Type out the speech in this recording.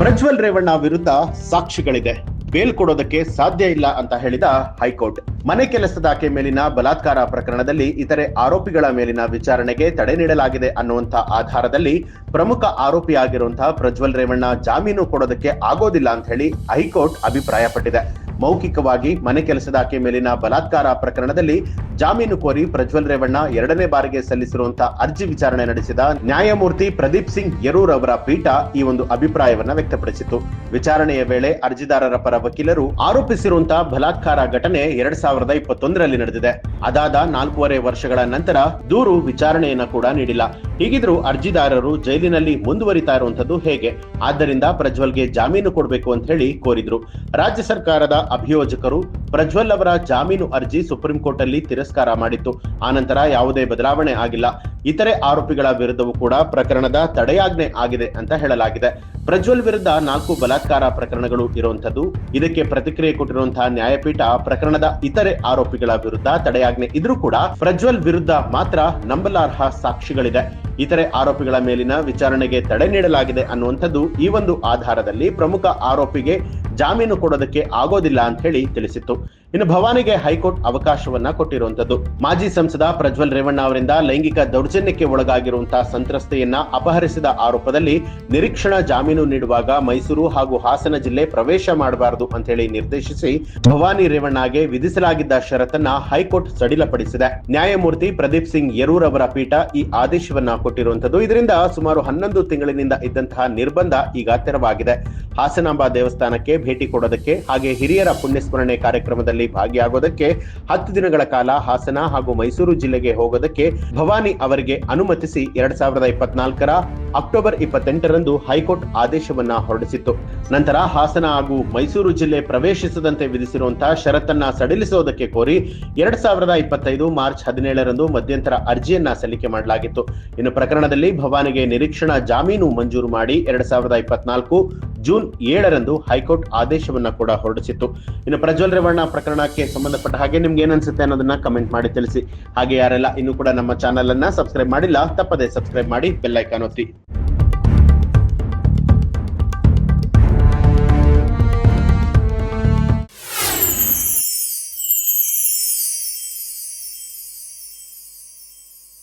ಪ್ರಜ್ವಲ್ ರೇವಣ್ಣ ವಿರುದ್ಧ ಸಾಕ್ಷಿಗಳಿದೆ. ಬೇಲ್ ಕೊಡೋದಕ್ಕೆ ಸಾಧ್ಯ ಇಲ್ಲ ಅಂತ ಹೇಳಿದ ಹೈಕೋರ್ಟ್. ಮನೆ ಕೆಲಸದ ಆಕೆ ಮೇಲಿನ ಬಲಾತ್ಕಾರ ಪ್ರಕರಣದಲ್ಲಿ ಇತರೆ ಆರೋಪಿಗಳ ಮೇಲಿನ ವಿಚಾರಣೆಗೆ ತಡೆ ನೀಡಲಾಗಿದೆ ಅನ್ನುವಂಥ ಆಧಾರದಲ್ಲಿ ಪ್ರಮುಖ ಆರೋಪಿಯಾಗಿರುವಂತಹ ಪ್ರಜ್ವಲ್ ರೇವಣ್ಣ ಜಾಮೀನು ಕೊಡೋದಕ್ಕೆ ಆಗೋದಿಲ್ಲ ಅಂತ ಹೇಳಿ ಹೈಕೋರ್ಟ್ ಅಭಿಪ್ರಾಯಪಟ್ಟಿದೆ. ಮೌಖಿಕವಾಗಿ ಮನೆ ಕೆಲಸದ ಆಕೆ ಮೇಲಿನ ಬಲಾತ್ಕಾರ ಪ್ರಕರಣದಲ್ಲಿ ಜಾಮೀನು ಕೋರಿ ಪ್ರಜ್ವಲ್ ರೇವಣ್ಣ ಎರಡನೇ ಬಾರಿಗೆ ಸಲ್ಲಿಸಿರುವಂತಹ ಅರ್ಜಿ ವಿಚಾರಣೆ ನಡೆಸಿದ ನ್ಯಾಯಮೂರ್ತಿ ಪ್ರದೀಪ್ ಸಿಂಗ್ ಯರೂರ್ ಅವರ ಪೀಠ ಈ ಒಂದು ಅಭಿಪ್ರಾಯವನ್ನ ವ್ಯಕ್ತಪಡಿಸಿತು ವಿಚಾರಣೆಯ ವೇಳೆ ಅರ್ಜಿದಾರರ ಪರ ವಕೀಲರು ಆರೋಪಿಸಿರುವಂತಹ ಬಲಾತ್ಕಾರ ಘಟನೆ ಎರಡ್ ಸಾವಿರದ ಇಪ್ಪತ್ತೊಂದರಲ್ಲಿ ನಡೆದಿದೆ. ಅದಾದ ನಾಲ್ಕೂವರೆ ವರ್ಷಗಳ ನಂತರ ದೂರು ವಿಚಾರಣೆಯನ್ನ ಕೂಡ ನೀಡಿಲ್ಲ. ಹೀಗಿದ್ರು ಅರ್ಜಿದಾರರು ಜೈಲಿನಲ್ಲಿ ಮುಂದುವರಿತಾ ಇರುವಂತದ್ದು ಹೇಗೆ? ಆದ್ದರಿಂದ ಪ್ರಜ್ವಲ್ಗೆ ಜಾಮೀನು ಕೊಡಬೇಕು ಅಂತ ಹೇಳಿ ಕೋರಿದ್ರು. ರಾಜ್ಯ ಸರ್ಕಾರದ ಅಭಿಯೋಜಕರು ಪ್ರಜ್ವಲ್ ಅವರ ಜಾಮೀನು ಅರ್ಜಿ ಸುಪ್ರೀಂ ಕೋರ್ಟ್ ಅಲ್ಲಿ ತಿರಸ್ಕಾರ ಮಾಡಿತ್ತು. ಆನಂತರ ಯಾವುದೇ ಬದಲಾವಣೆ ಆಗಿಲ್ಲ. ಇತರೆ ಆರೋಪಿಗಳ ವಿರುದ್ಧವೂ ಕೂಡ ಪ್ರಕರಣದ ತಡೆಯಾಜ್ಞೆ ಆಗಿದೆ ಅಂತ ಹೇಳಲಾಗಿದೆ. ಪ್ರಜ್ವಲ್ ವಿರುದ್ಧ ನಾಲ್ಕು ಬಲಾತ್ಕಾರ ಪ್ರಕರಣಗಳು ಇರುವಂತದ್ದು ಇದಕ್ಕೆ ಪ್ರತಿಕ್ರಿಯೆ ಕೊಟ್ಟಿರುವಂತಹ ನ್ಯಾಯಪೀಠ ಪ್ರಕರಣದ ಇತರೆ ಆರೋಪಿಗಳ ವಿರುದ್ಧ ತಡೆಯಾಜ್ಞೆ ಇದ್ರೂ ಕೂಡ ಪ್ರಜ್ವಲ್ ವಿರುದ್ಧ ಮಾತ್ರ ನಂಬಲಾರ್ಹ ಸಾಕ್ಷಿಗಳಿದೆ. ಇತರೆ ಆರೋಪಿಗಳ ಮೇಲಿನ ವಿಚಾರಣೆಗೆ ತಡೆ ನೀಡಲಾಗಿದೆ ಅನ್ನುವಂಥದ್ದು ಈ ಒಂದು ಆಧಾರದಲ್ಲಿ ಪ್ರಮುಖ ಆರೋಪಿಗೆ ಜಾಮೀನು ಕೊಡೋದಕ್ಕೆ ಆಗೋದಿಲ್ಲ ಅಂತ ಹೇಳಿ ತಿಳಿಸಿತ್ತು. ಇನ್ನು ಭವಾನಿಗೆ ಹೈಕೋರ್ಟ್ ಅವಕಾಶವನ್ನ ಕೊಟ್ಟಿರುವಂತದ್ದು ಮಾಜಿ ಸಂಸದ ಪ್ರಜ್ವಲ್ ರೇವಣ್ಣ ಅವರಿಂದ ಲೈಂಗಿಕ ದೌರ್ಜನ್ಯಕ್ಕೆ ಒಳಗಾಗಿರುವಂತಹ ಸಂತ್ರಸ್ತೆಯನ್ನ ಅಪಹರಿಸಿದ ಆರೋಪದಲ್ಲಿ ನಿರೀಕ್ಷಣಾ ಜಾಮೀನು ನೀಡುವಾಗ ಮೈಸೂರು ಹಾಗೂ ಹಾಸನ ಜಿಲ್ಲೆ ಪ್ರವೇಶ ಮಾಡಬಾರದು ಅಂತ ಹೇಳಿ ನಿರ್ದೇಶಿಸಿ ಭವಾನಿ ರೇವಣ್ಣಗೆ ವಿಧಿಸಲಾಗಿದ್ದ ಷರತ್ತನ್ನ ಹೈಕೋರ್ಟ್ ಸಡಿಲಪಡಿಸಿದೆ. ನ್ಯಾಯಮೂರ್ತಿ ಪ್ರದೀಪ್ ಸಿಂಗ್ ಯರೂರ್ ಅವರ ಪೀಠ ಈ ಆದೇಶವನ್ನ ಕೊಟ್ಟಿರುವಂತದ್ದು ಇದರಿಂದ ಸುಮಾರು ಹನ್ನೊಂದು ತಿಂಗಳಿನಿಂದ ಇದ್ದಂತಹ ನಿರ್ಬಂಧ ಈಗ ತೆರವಾಗಿದೆ. ಹಾಸನಾಂಬ ದೇವಸ್ಥಾನಕ್ಕೆ ಭೇಟಿ ಕೊಡೋದಕ್ಕೆ ಹಾಗೆ ಹಿರಿಯರ ಪುಣ್ಯಸ್ಮರಣೆ ಕಾರ್ಯಕ್ರಮದಲ್ಲಿ ಭಾಗಿಯಾಗೋದಕ್ಕೆ ಹತ್ತು ದಿನಗಳ ಕಾಲ ಹಾಸನ ಹಾಗೂ ಮೈಸೂರು ಜಿಲ್ಲೆಗೆ ಹೋಗೋದಕ್ಕೆ ಭವಾನಿ ಅವರಿಗೆ ಅನುಮತಿಸಿ ಎರಡ್ ಸಾವಿರದ ಇಪ್ಪತ್ನಾಲ್ಕರ ಅಕ್ಟೋಬರ್ ಇಪ್ಪತ್ತೆಂಟರಂದು ಹೈಕೋರ್ಟ್ ಆದೇಶವನ್ನ ಹೊರಡಿಸಿತ್ತು. ನಂತರ ಹಾಸನ ಹಾಗೂ ಮೈಸೂರು ಜಿಲ್ಲೆ ಪ್ರವೇಶಿಸದಂತೆ ವಿಧಿಸಿರುವಂತಹ ಷರತ್ತನ್ನ ಸಡಿಲಿಸುವುದಕ್ಕೆ ಕೋರಿ ಎರಡ್ ಸಾವಿರದ ಇಪ್ಪತ್ತೈದು ಮಾರ್ಚ್ ಹದಿನೇಳರಂದು ಮಧ್ಯಂತರ ಅರ್ಜಿಯನ್ನ ಸಲ್ಲಿಕೆ ಮಾಡಲಾಗಿತ್ತು. ಇನ್ನು ಪ್ರಕರಣದಲ್ಲಿ ಭವಾನಿಗೆ ನಿರೀಕ್ಷಣಾ ಜಾಮೀನು ಮಂಜೂರು ಮಾಡಿ ಎರಡ್ ಸಾವಿರದ ಇಪ್ಪತ್ನಾಲ್ಕು ಜೂನ್ ಏಳರಂದು ಹೈಕೋರ್ಟ್ ಆದೇಶವನ್ನ ಕೂಡ ಹೊರಡಿಸಿತ್ತು. ಇನ್ನು ಪ್ರಜ್ವಲ್ ರೇವಣ್ಣ ಪ್ರಕರಣಕ್ಕೆ ಸಂಬಂಧಪಟ್ಟ ಹಾಗೆ ನಿಮ್ಗೆ ಏನನ್ಸುತ್ತೆ ಅನ್ನೋದನ್ನ ಕಮೆಂಟ್ ಮಾಡಿ ತಿಳಿಸಿ. ಹಾಗೆ ಯಾರೆಲ್ಲ ಇನ್ನು ಕೂಡ ನಮ್ಮ ಚಾನೆಲ್ ಅನ್ನ ಸಬ್ಸ್ಕ್ರೈಬ್ ಮಾಡಿಲ್ಲ, ತಪ್ಪದೆ ಸಬ್ಸ್ಕ್ರೈಬ್ ಮಾಡಿ ಬೆಲ್ ಐಕಾನ್ ಒತ್ತಿ.